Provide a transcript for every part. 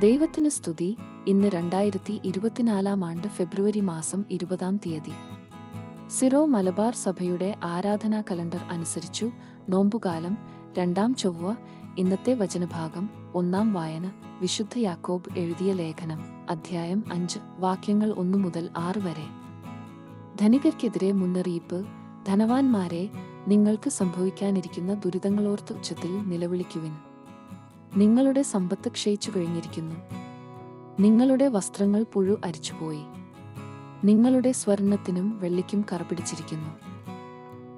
ദൈവത്തിന് സ്തുതി. ഇന്ന് രണ്ടായിരത്തി ഇരുപത്തിനാലാം ആണ്ട് ഫെബ്രുവരി മാസം ഇരുപതാം തീയതി. സിറോ മലബാർ സഭയുടെ ആരാധനാ കലണ്ടർ അനുസരിച്ചു നോമ്പുകാലം രണ്ടാം ചൊവ്വ ഇന്നത്തെ വചനഭാഗം ഒന്നാം വായന വിശുദ്ധ യാക്കോബ് എഴുതിയ ലേഖനം അധ്യായം അഞ്ച് വാക്യങ്ങൾ ഒന്നു മുതൽ ആറ് വരെ. ധനികർക്കെതിരെ മുന്നറിയിപ്പ് ധനവാന്മാരെ നിങ്ങൾക്ക് സംഭവിക്കാനിരിക്കുന്ന ദുരിതങ്ങളോർത്ത് ഉച്ചത്തിൽ നിലവിളിക്കുവിൻ. നിങ്ങളുടെ സമ്പത്ത് ക്ഷയിച്ചു കഴിഞ്ഞിരിക്കുന്നു. നിങ്ങളുടെ വസ്ത്രങ്ങൾ പുഴു അരിച്ചുപോയി. നിങ്ങളുടെ സ്വർണത്തിനും വെള്ളിക്കും കറ പിടിച്ചിരിക്കുന്നു.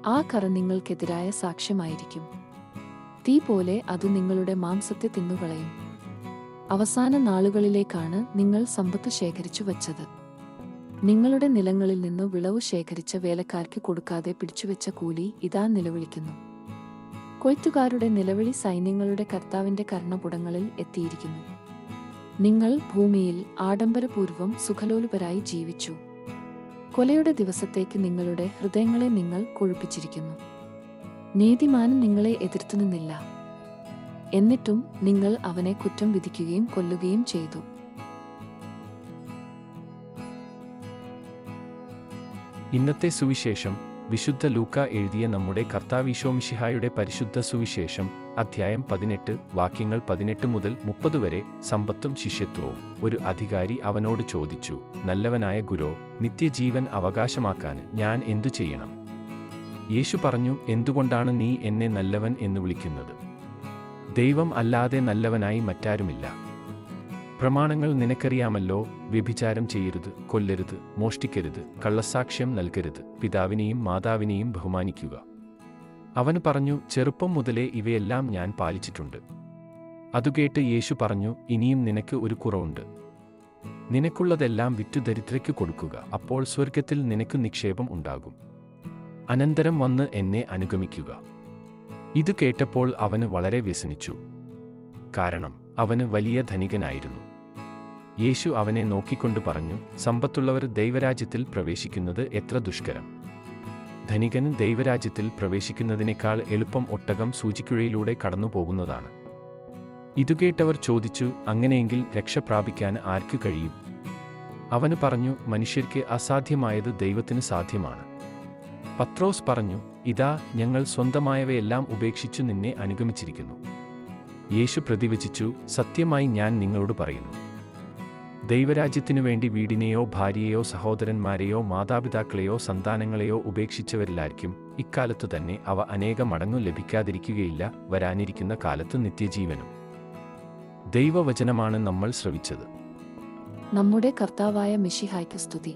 ആ കറ നിങ്ങൾക്കെതിരായ സാക്ഷ്യമായിരിക്കും. തീ പോലെ അത് നിങ്ങളുടെ മാംസത്തെ തിന്നുകളയും. അവസാന നാളുകളിലേക്കാണ് നിങ്ങൾ സമ്പത്ത് ശേഖരിച്ചു വച്ചത്. നിങ്ങളുടെ നിലങ്ങളിൽ നിന്ന് വിളവ് ശേഖരിച്ച വേലക്കാർക്ക് കൊടുക്കാതെ പിടിച്ചുവെച്ച കൂലി ഇതാ നിലവിളിക്കുന്നു. കൊയ്ത്തുകാരുടെ നിലവിളി സൈന്യങ്ങളുടെ കർത്താവിന്റെ കർണപുടങ്ങളിൽ എത്തിയിരിക്കുന്നു. നിങ്ങൾ ഭൂമിയിൽ ആഡംബരപൂർവം സുഖലോലുപരായി ജീവിച്ചു. കൊലയുടെ ദിവസത്തേക്ക് നിങ്ങളുടെ ഹൃദയങ്ങളെ നിങ്ങൾ കൊഴുപ്പിച്ചിരിക്കുന്നു. നീതിമാനും നിങ്ങളെ എതിർത്തു നിന്നില്ല എന്നിട്ടും നിങ്ങൾ അവനെ കുറ്റം വിധിക്കുകയും കൊല്ലുകയും ചെയ്തു. ഇന്നത്തെ സുവിശേഷം വിശുദ്ധ ലൂക്ക എഴുതിയ നമ്മുടെ കർത്താവിശോമിഷിഹായുടെ പരിശുദ്ധ സുവിശേഷം അധ്യായം പതിനെട്ട് വാക്യങ്ങൾ പതിനെട്ട് മുതൽ മുപ്പത് വരെ സമ്പത്തും ശിഷ്യത്വവും. ഒരു അധികാരി അവനോട് ചോദിച്ചു നല്ലവനായ ഗുരോ നിത്യജീവൻ അവകാശമാക്കാൻ ഞാൻ എന്തു ചെയ്യണം? യേശു പറഞ്ഞു എന്തുകൊണ്ടാണ് നീ എന്നെ നല്ലവൻ എന്ന് വിളിക്കുന്നത്? ദൈവം അല്ലാതെ നല്ലവനായി മറ്റാരുമില്ല. പ്രമാണങ്ങൾ നിനക്കറിയാമല്ലോ വ്യഭിചാരം ചെയ്യരുത് കൊല്ലരുത് മോഷ്ടിക്കരുത് കള്ളസാക്ഷ്യം നൽകരുത് പിതാവിനെയും മാതാവിനെയും ബഹുമാനിക്കുക. അവൻ പറഞ്ഞു ചെറുപ്പം മുതലേ ഇവയെല്ലാം ഞാൻ പാലിച്ചിട്ടുണ്ട്. അതുകേട്ട് യേശു പറഞ്ഞു ഇനിയും നിനക്ക് ഒരു കുറവുണ്ട്. നിനക്കുള്ളതെല്ലാം വിറ്റു ദരിദ്രയ്ക്ക് കൊടുക്കുക അപ്പോൾ സ്വർഗത്തിൽ നിനക്ക് നിക്ഷേപം ഉണ്ടാകും. അനന്തരം വന്ന് എന്നെ അനുഗമിക്കുക ഇത് കേട്ടപ്പോൾ അവന് വളരെ വ്യസനിച്ചു. കാരണം അവന് വലിയ ധനികനായിരുന്നു. യേശു അവനെ നോക്കിക്കൊണ്ട് പറഞ്ഞു സമ്പത്തുള്ളവർ ദൈവരാജ്യത്തിൽ പ്രവേശിക്കുന്നത് എത്ര ദുഷ്കരം. ധനികൻ ദൈവരാജ്യത്തിൽ പ്രവേശിക്കുന്നതിനേക്കാൾ എളുപ്പം ഒട്ടകം സൂചിക്കുഴയിലൂടെ കടന്നുപോകുന്നതാണ്. ഇതുകേട്ടവർ ചോദിച്ചു അങ്ങനെയെങ്കിൽ രക്ഷ പ്രാപിക്കാൻ ആർക്ക് കഴിയും? അവന് പറഞ്ഞു മനുഷ്യർക്ക് അസാധ്യമായത് ദൈവത്തിന് സാധ്യമാണ്. പത്രോസ് പറഞ്ഞു ഇതാ ഞങ്ങൾ സ്വന്തമായവയെല്ലാം ഉപേക്ഷിച്ചു നിന്നെ അനുഗമിച്ചിരിക്കുന്നു. യേശു പ്രതിവചിച്ചു സത്യമായി ഞാൻ നിങ്ങളോട് പറയുന്നു. ദൈവരാജ്യത്തിനു വേണ്ടി വീടിനെയോ ഭാര്യയെയോ സഹോദരന്മാരെയോ മാതാപിതാക്കളെയോ സന്താനങ്ങളെയോ ഉപേക്ഷിച്ചവരിലായിരിക്കും ഇക്കാലത്തു തന്നെ അവ അനേക മടങ്ങു ലഭിക്കാതിരിക്കുകയില്ല വരാനിരിക്കുന്ന കാലത്ത് നിത്യജീവനും. ദൈവവചനമാണ് നമ്മൾ ശ്രവിച്ചത്. നമ്മുടെ കർത്താവായ മിഷിഹായ്ക്ക് സ്തുതി.